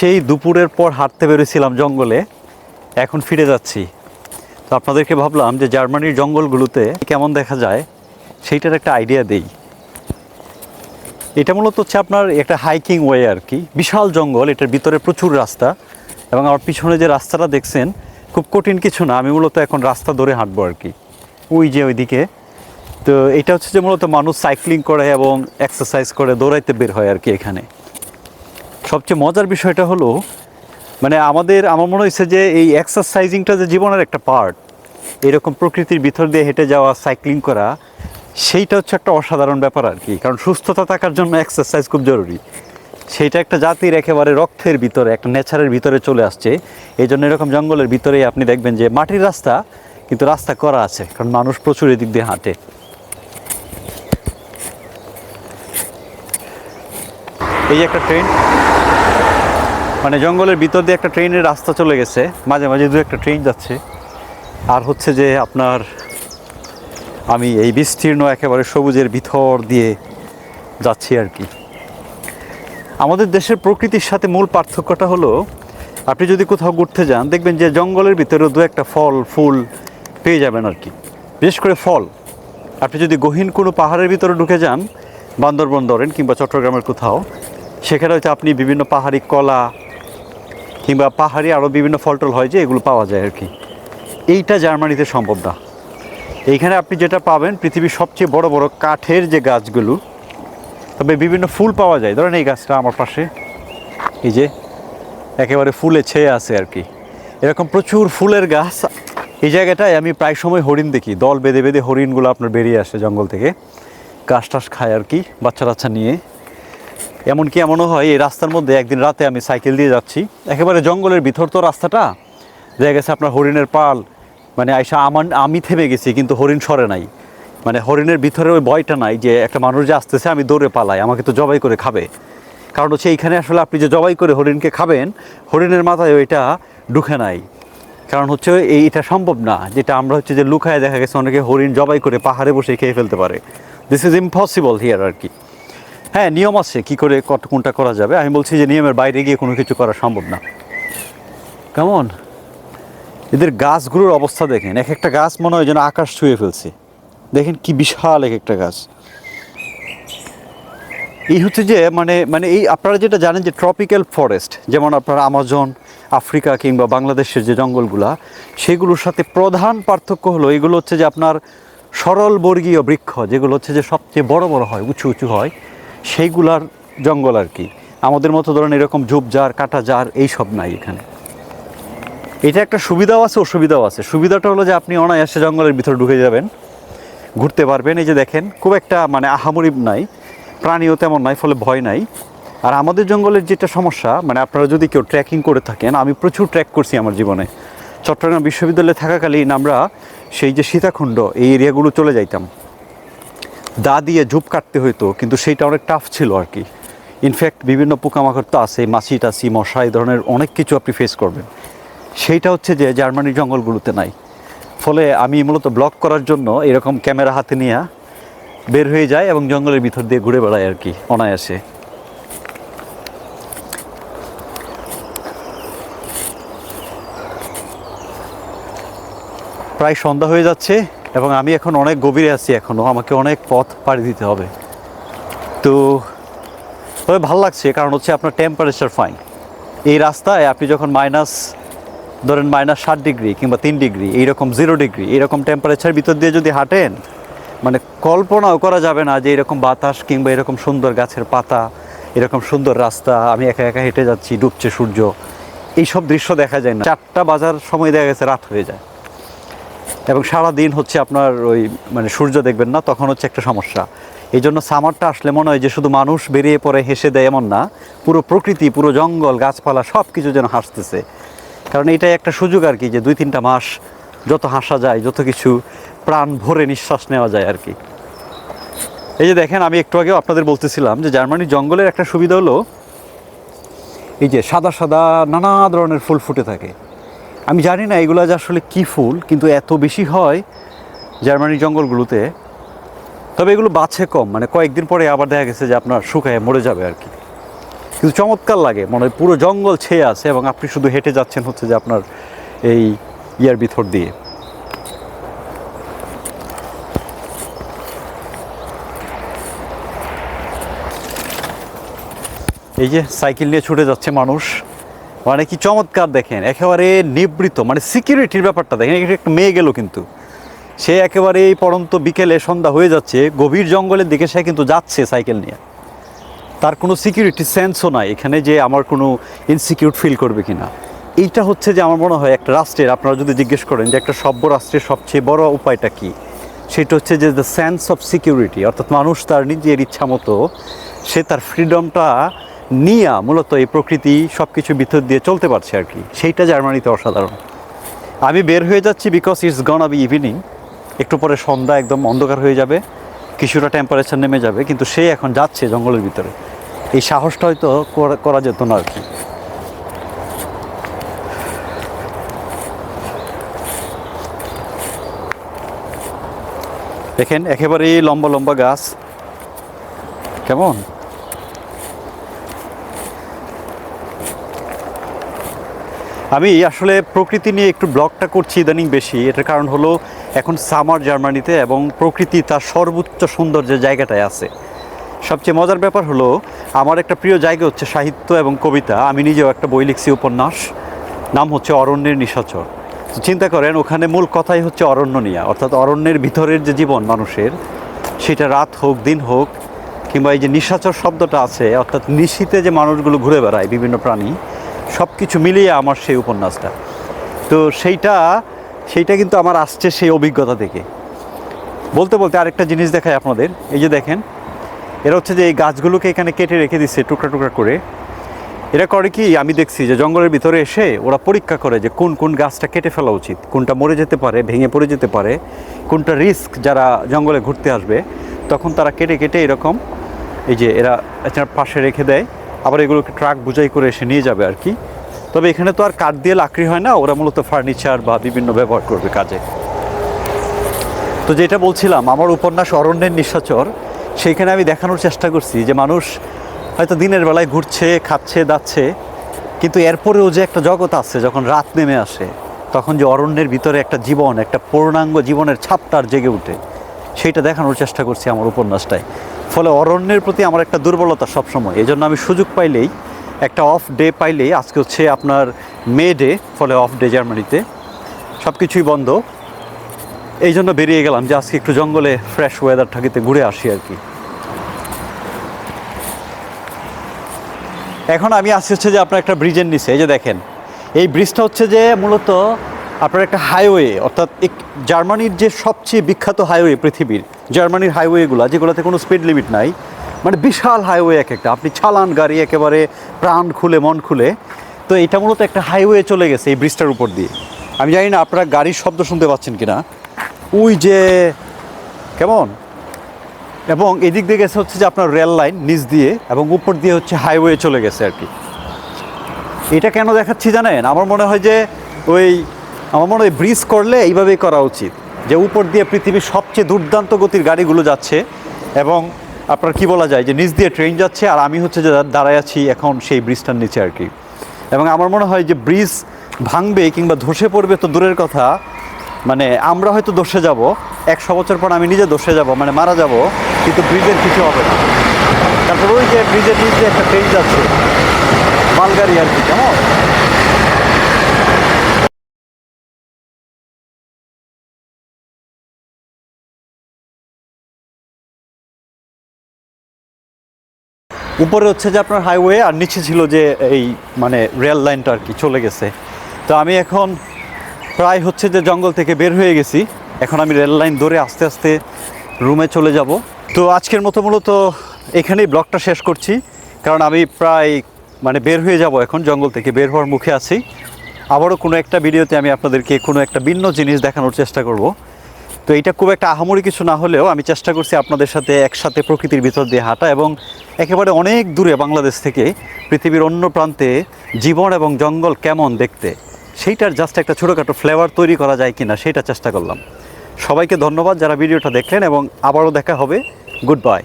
সেই দুপুরের পর হাঁটতে বেরোছিলাম জঙ্গলে, এখন ফিরে যাচ্ছি। তো আপনাদেরকে ভাবলাম যে জার্মানির জঙ্গলগুলোতে কেমন দেখা যায়, সেইটার একটা আইডিয়া দেই। এটা মূলত হচ্ছে আপনার একটা হাইকিং ওয়ে আর কি। বিশাল জঙ্গল, এটার ভিতরে প্রচুর রাস্তা এবং আমার পিছনে যে রাস্তাটা দেখছেন, খুব কঠিন কিছু না, আমি মূলত এখন রাস্তা ধরে হাঁটবো আর কি। ওই যে ওইদিকে। তো এটা হচ্ছে যে মূলত মানুষ সাইক্লিং করে এবং এক্সারসাইজ করে দৌড়াইতে বের হয় আর কি এখানে। সবচেয়ে মজার বিষয়টা হলো মানে আমাদের, আমার মনে হয়েছে যে এই এক্সারসাইজিংটা যে জীবনের একটা পার্ট এরকম প্রকৃতির ভিতর দিয়ে হেঁটে যাওয়া সাইক্লিং করা, সেইটা হচ্ছে একটা অসাধারণ ব্যাপার আর কি। কারণ সুস্থতা থাকার জন্য এক্সারসাইজ খুব জরুরি। সেইটা একটা জাতির একেবারে রক্তের ভিতরে, একটা নেচারের ভিতরে চলে আসছে। এই জন্য এরকম জঙ্গলের ভিতরেই আপনি দেখবেন যে মাটির রাস্তা, কিন্তু রাস্তা করা আছে। কারণ মানুষ প্রচুর এদিক দিয়ে হাঁটে। এই একটা ট্রেন মানে জঙ্গলের ভিতর দিয়ে একটা ট্রেনের রাস্তা চলে গেছে। মাঝে মাঝে দু একটা ট্রেন যাচ্ছে। আর হচ্ছে যে আপনার আমি এই বিস্তীর্ণ একেবারে সবুজের ভিতর দিয়ে যাচ্ছি আর কি। আমাদের দেশের প্রকৃতির সাথে মূল পার্থক্যটা হলো, আপনি যদি কোথাও ঘুরতে যান, দেখবেন যে জঙ্গলের ভিতরে দু একটা ফল, ফুল পেয়ে যাবেন আর কি। বিশেষ করে ফল। আপনি যদি গহীন কোনো পাহাড়ের ভিতরে ঢুকে যান, বান্দরবন ধরেন কিংবা চট্টগ্রামের কোথাও সেখানে হয়তো আপনি বিভিন্ন পাহাড়ি কলা কিংবা পাহাড়ি আরও বিভিন্ন ফলটল হয় যে এগুলো পাওয়া যায় আর কি। এইটা জার্মানিতে সম্ভব না। এইখানে আপনি যেটা পাবেন, পৃথিবীর সবচেয়ে বড় বড় কাঠের যে গাছগুলো, তবে বিভিন্ন ফুল পাওয়া যায়। ধরেন এই গাছটা আমার পাশে, এই যে একেবারে ফুলে ছেয়ে আছে আর কি। এরকম প্রচুর ফুলের গাছ। এই জায়গাটায় আমি প্রায় সময় হরিণ দেখি। দল বেঁধে বেঁধে হরিণগুলো আপনার বেরিয়ে আসে জঙ্গল থেকে। গাছ টাছ খায় আর কি বাচ্চা টাচ্চা নিয়ে। এমনকি এমনও হয়, এই রাস্তার মধ্যে একদিন রাতে আমি সাইকেল দিয়ে যাচ্ছি। একেবারে জঙ্গলের ভিতর তো রাস্তাটা, দেখা গেছে আপনার হরিণের পাল মানে আইসা আমার, আমি থেমে গেছি, কিন্তু হরিণ সরে নাই। মানে হরিণের ভিতরে ওই ভয়টা নাই যে একটা মানুষ যে আসতেছে, আমি দৌড়ে পালাই, আমাকে তো জবাই করে খাবে। কারণ হচ্ছে এইখানে আসলে আপনি যে জবাই করে হরিণকে খাবেন, হরিণের মাথায় ওইটা ঢুকে নাই। কারণ হচ্ছে এই, এটা সম্ভব না, যেটা আমরা হচ্ছে যে লুকায় দেখা গেছে, অনেকে হরিণ জবাই করে পাহাড়ে বসে খেয়ে ফেলতে পারে। দিস ইজ ইম্পসিবল হিয়ার আর কি। হ্যাঁ নিয়ম আছে কি করে কত কোনটা করা যাবে। আমি বলছি যে নিয়মের বাইরে গিয়ে কোনো কিছু করা সম্ভব না। কেমন? এদের গাছগুলোর অবস্থা দেখেন। এক একটা গাছ মনে হয় যেন আকাশ ছুঁয়ে ফেলছে। দেখেন কি বিশাল এক একটা গাছ। এই হচ্ছে যে মানে মানে এই আপনারা যেটা জানেন যে ট্রপিক্যাল ফরেস্ট যেমন আপনার আমাজন আফ্রিকা কিংবা বাংলাদেশের যে জঙ্গলগুলা, সেগুলোর সাথে প্রধান পার্থক্য হলো, এগুলো হচ্ছে যে আপনার সরল বর্গীয় বৃক্ষ, যেগুলো হচ্ছে যে সবচেয়ে বড় বড় হয়, উঁচু উঁচু হয়। সেইগুলার জঙ্গল আর কি। আমাদের মতো ধরেন এরকম ঝোপঝাড় কাটা জার এইসব নাই এখানে। এটা একটা সুবিধাও আছে, অসুবিধাও আছে। সুবিধাটা হলো যে আপনি অনায়াসে জঙ্গলের ভিতরে ঢুকে যাবেন, ঘুরতে পারবেন। এই যে দেখেন, খুব একটা মানে আহামরিব নাই, প্রাণীও তেমন নাই, ফলে ভয় নাই। আর আমাদের জঙ্গলের যেটা সমস্যা মানে আপনারা যদি কেউ ট্রেকিং করে থাকেন, আমি প্রচুর ট্রেক করছি আমার জীবনে। চট্টগ্রাম বিশ্ববিদ্যালয়ে থাকাকালীন আমরা সেই যে সীতাকুণ্ড, এই এরিয়াগুলো চলে যাইতাম। দা দিয়ে ঝুপ কাটতে হইতো, কিন্তু সেইটা অনেক টাফ ছিল আর কি। ইনফ্যাক্ট বিভিন্ন পোকামাকড় তো আছে মাছি টাছি, মশা, এই ধরনের অনেক কিছু আপনি ফেস করবেন। সেইটা হচ্ছে যে জার্মানির জঙ্গলগুলোতে নাই। ফলে আমি মূলত ব্লক করার জন্য এরকম ক্যামেরা হাতে নিয়ে বের হয়ে যায় এবং জঙ্গলের ভিতর দিয়ে ঘুরে বেড়ায় আর কি, অনায়াসে। প্রায় সন্ধ্যা হয়ে যাচ্ছে। এবং আমি এখন অনেক গভীরে আছি এখনও আমাকে অনেক পথ পাড়ি দিতে হবে। তো, তবে ভালো লাগছে, কারণ হচ্ছে আপনার টেম্পারেচার ফাইন এই রাস্তায় আপনি যখন মাইনাস ধরেন মাইনাস ষাট ডিগ্রি কিংবা তিন ডিগ্রি এইরকম জিরো ডিগ্রি এইরকম টেম্পারেচার ভিতর দিয়ে যদি হাঁটেন মানে কল্পনাও করা যাবে না যে এরকম বাতাস কিংবা এরকম সুন্দর গাছের পাতা, এরকম সুন্দর রাস্তা, আমি একা একা হেঁটে যাচ্ছি, ডুবছে সূর্য, এইসব দৃশ্য দেখা যায় না। চারটা বাজার সময় দেখা গেছে, রাত হয়ে যায়। এবং সারা দিন হচ্ছে আপনার ওই মানে সূর্য দেখবেন না, তখন হচ্ছে একটা সমস্যা। এই জন্য সামারটা আসলে মনে হয় যে শুধু মানুষ বেরিয়ে পড়ে হেসে দেয় এমন না, পুরো প্রকৃতি, পুরো জঙ্গল, গাছপালা সব কিছু যেন হাসতেছে। কারণ এটাই একটা সুযোগ আর কি, যে দুই তিনটা মাস যত হাসা যায়, যত কিছু প্রাণ ভরে নিঃশ্বাস নেওয়া যায় আর কি। এই যে দেখেন, আমি একটু আগেও আপনাদের বলতেছিলাম যে জার্মানির জঙ্গলের একটা সুবিধা হলো, এই যে সাদা সাদা নানা ধরনের ফুল ফুটে থাকে। আমি জানি না এগুলো যে আসলে কী ফুল, কিন্তু এত বেশি হয় জার্মানির জঙ্গলগুলোতে। তবে এগুলো বাছে কম মানে কয়েকদিন পরে আবার দেখা গেছে যে আপনার শুকায় মরে যাবে আর কি। কিন্তু চমৎকার লাগে, মনে হয় পুরো জঙ্গল ছেয়ে আছে এবং আপনি শুধু হেঁটে যাচ্ছেন হচ্ছে যে আপনার এই ইয়ার ভিতর দিয়ে। এই যে সাইকেল নিয়ে ছুটে যাচ্ছে মানুষ। মানে কি চমৎকার দেখেন, একেবারে নিবৃত মানে সিকিউরিটির ব্যাপারটা দেখেন একটা মেয়ে গেল কিন্তু। সে একেবারে এই পরন্ত বিকেলে সন্ধ্যা হয়ে যাচ্ছে, গভীর জঙ্গলের দিকে সে কিন্তু যাচ্ছে সাইকেল নিয়ে। তার কোনো সিকিউরিটি সেন্সও নাই, এখানে যে আমার কোনো ইনসিকিউর ফিল করবে কি না এইটা হচ্ছে যে আমার মনে হয় একটা রাষ্ট্রের, আপনারা যদি জিজ্ঞেস করেন যে একটা সভ্য রাষ্ট্রের সবচেয়ে বড় উপায়টা কি, সেটা হচ্ছে যে দ্য সেন্স অফ সিকিউরিটি অর্থাৎ মানুষ তার নিজের ইচ্ছা মতো সে তার ফ্রিডমটা নিয়ে মূলত এই প্রকৃতি সব কিছু ভিতর দিয়ে চলতে পারছে আর কি। সেইটা জার্মানিতে অসাধারণ। আমি বের হয়ে যাচ্ছি because it's gonna be evening একটু পরে সন্ধ্যা একদম অন্ধকার হয়ে যাবে। কিছুটা টেম্পারেচার নেমে যাবে, কিন্তু সে এখন যাচ্ছে জঙ্গলের ভিতরে। এই সাহসটা হয়তো করা যেত না আর কি। দেখেন, একেবারেই লম্বা লম্বা গাছ। কেমন? আমি আসলে প্রকৃতি নিয়ে একটু ব্লগটা করছি ইদানিং বেশি। এটার কারণ হলো এখন সামার জার্মানিতে এবং প্রকৃতি তার সর্বোচ্চ সৌন্দর্যের জায়গাটায় আছে। সবচেয়ে মজার ব্যাপার হলো, আমার একটা প্রিয় জায়গা হচ্ছে সাহিত্য এবং কবিতা। আমি নিজেও একটা বই লিখছি উপন্যাস, নাম হচ্ছে অরণ্যের নিশাচর। চিন্তা করেন, ওখানে মূল কথাই হচ্ছে অরণ্য নিয়ে। অর্থাৎ অরণ্যের ভিতরের যে জীবন মানুষের, সেটা রাত হোক, দিন হোক, কিংবা এই যে নিশাচর শব্দটা আছে, অর্থাৎ নিশীতে যে মানুষগুলো ঘুরে বেড়ায় বিভিন্ন প্রাণী সব কিছু মিলিয়ে আমার সেই উপন্যাসটা। তো সেইটা সেইটা কিন্তু আমার আসছে সেই অভিজ্ঞতা থেকে। বলতে বলতে আরেকটা জিনিস দেখায় আপনাদের। এই যে দেখেন, এরা হচ্ছে যে এই গাছগুলোকে এখানে কেটে রেখে দিচ্ছে টুকরা টুকরা করে। এরা করে কি, আমি দেখছি যে জঙ্গলের ভিতরে এসে ওরা পরীক্ষা করে যে কোন কোন গাছটা কেটে ফেলা উচিত, কোনটা মরে যেতে পারে, ভেঙে পড়ে যেতে পারে, কোনটা রিস্ক যারা জঙ্গলে ঘুরতে আসবে, তখন তারা কেটে কেটে এরকম এই যে এরা পাশে রেখে দেয়। আবার এগুলোকে ট্রাক বুঝাই করে এসে নিয়ে যাবে আর কি। তবে এখানে তো আর কাঠ দিয়ে লাকড়ি হয় না, ওরা মূলত ফার্নিচার বা বিভিন্ন ব্যবহার করবে কাজে। তো যেটা বলছিলাম, আমার উপন্যাস অরণ্যের নিশাচর সেইখানে আমি দেখানোর চেষ্টা করছি যে মানুষ হয়তো দিনের বেলায় ঘুরছে, খাচ্ছে, দাচ্ছে, কিন্তু এরপরেও যে একটা জগৎ আছে, যখন রাত নেমে আসে, তখন যে অরণ্যের ভিতরে একটা জীবন, একটা পূর্ণাঙ্গ জীবনের ছাপটার জেগে উঠে, সেইটা দেখানোর চেষ্টা করছি আমার উপন্যাসটায়। ফলে অরণ্যের প্রতি আমার একটা দুর্বলতা সবসময়। এই জন্য আমি সুযোগ পাইলেই, একটা অফ ডে পাইলেই, আজকে হচ্ছে আপনার মে ডে ফলে অফ ডে জার্মানিতে। সব কিছুই বন্ধ। এই জন্য বেরিয়ে গেলাম যে আজকে একটু জঙ্গলে ফ্রেশ ওয়েদার থাকিতে ঘুরে আসি আর কি। এখন আমি আসছি হচ্ছে যে আপনার একটা ব্রিজের নিচে, এই যে দেখেন। এই ব্রিজটা হচ্ছে যে মূলত আপনার একটা হাইওয়ে অর্থাৎ জার্মানির যে সবচেয়ে বিখ্যাত হাইওয়ে পৃথিবীর, জার্মানির হাইওয়েগুলো যেগুলোতে কোনো স্পিড লিমিট নাই মানে বিশাল হাইওয়ে এক একটা। আপনি চালান গাড়ি একেবারে প্রাণ খুলে, মন খুলে, তো এটা মূলত একটা হাইওয়ে চলে গেছে এই ব্রিজটার উপর দিয়ে। আমি জানি না, আপনারা গাড়ির শব্দ শুনতে পাচ্ছেন কি না ওই যে, কেমন? এবং এদিক দিয়ে গেছে হচ্ছে যে আপনার রেল লাইন নিচ দিয়ে, এবং উপর দিয়ে হচ্ছে হাইওয়ে চলে গেছে আর কি। এটা কেন দেখাচ্ছি জানেন? আমার মনে হয় যে ওই আমার মনে হয় ব্রিজ করলে এইভাবেই করা উচিত, যে উপর দিয়ে পৃথিবীর সবচেয়ে দুর্দান্ত গতির গাড়িগুলো যাচ্ছে এবং আপনার কি বলা যায় যে নিচ দিয়ে ট্রেন যাচ্ছে আর আমি হচ্ছে যে দাঁড়ায় আছি এখন সেই ব্রিজটার নিচে আর কি। এবং আমার মনে হয় যে ব্রিজ ভাঙবে কিংবা ধসে পড়বে তো দূরের কথা মানে আমরা হয়তো দোষে যাব, একশো বছর পর আমি নিজে দোষে যাব মানে মারা যাব, কিন্তু ব্রিজের কিছু হবে না। তারপর ওই যে ব্রিজের নিচ একটা ট্রেন যাচ্ছে মালগাড়ি আর কি, কেমন? উপরে হচ্ছে যে আপনার হাইওয়ে আর নিচে ছিল যে এই মানে রেল লাইনটা আর কি চলে গেছে। তো আমি এখন প্রায় হচ্ছে যে জঙ্গল থেকে বের হয়ে গেছি। এখন আমি রেল লাইন ধরে আস্তে আস্তে রুমে চলে যাব। তো আজকের মতো মূলত এখানেই ব্লগটা শেষ করছি। কারণ আমি প্রায় মানে বের হয়ে যাব এখন, জঙ্গল থেকে বের হওয়ার মুখে আছি। আবারও কোনো একটা ভিডিওতে আমি আপনাদেরকে কোনো একটা ভিন্ন জিনিস দেখানোর চেষ্টা করব। তো এটা খুব একটা আহামরি কিছু না হলেও আমি চেষ্টা করছি আপনাদের সাথে একসাথে প্রকৃতির ভিতর দিয়ে হাঁটা এবং একেবারে অনেক দূরে বাংলাদেশ থেকে পৃথিবীর অন্য প্রান্তে জীবন এবং জঙ্গল কেমন দেখতে, সেইটার জাস্ট একটা ছোটোখাটো ফ্লেভার তৈরি করা যায় কি না সেটা চেষ্টা করলাম। সবাইকে ধন্যবাদ যারা ভিডিওটা দেখলেন এবং আবারও দেখা হবে। Good bye